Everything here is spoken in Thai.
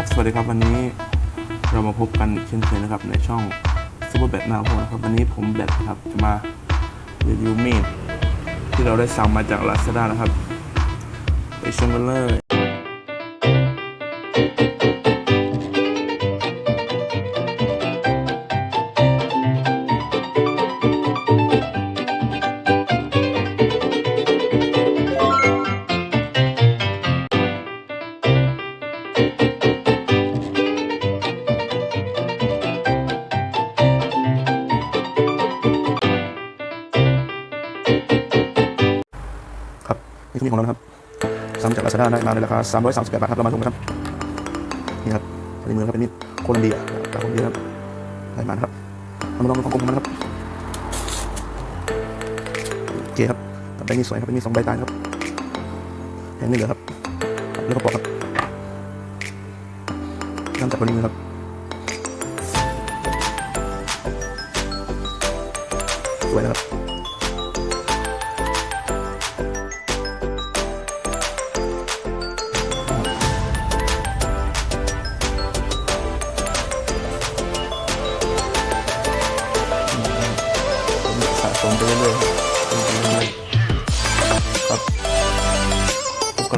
ครับสวัสดีครับวันนี้เรามาพบกันเช่นเคยนะครับในช่องซูเปอร์แบทนาโพนะครับวันนี้ผมแบทนะครับจะมารีวิวมีดที่เราได้สั่งมาจาก Lazada นะครับไปชมกันเลย นี่คือมีของเรานะครับสั่งมาจาก Lazada ได้มาในราคา 338 บาทครับเรามาชมกันครับ นี่ครับในมือครับเป็นมีดโคลัมเบียจากโคลัมเบียครับได้มานะครับเรามาลองดูของกลมมันนครับโอเคครับใบนี้สวยครับเป็นมีดสองใบตายครับแทงไม่เหลือครับ แล้วก็ปอกครับเริ่มจากบนมือครับสวยนะครับ കൊണ്ടുപോകുന്നത് അപ്പം ഒക്കെ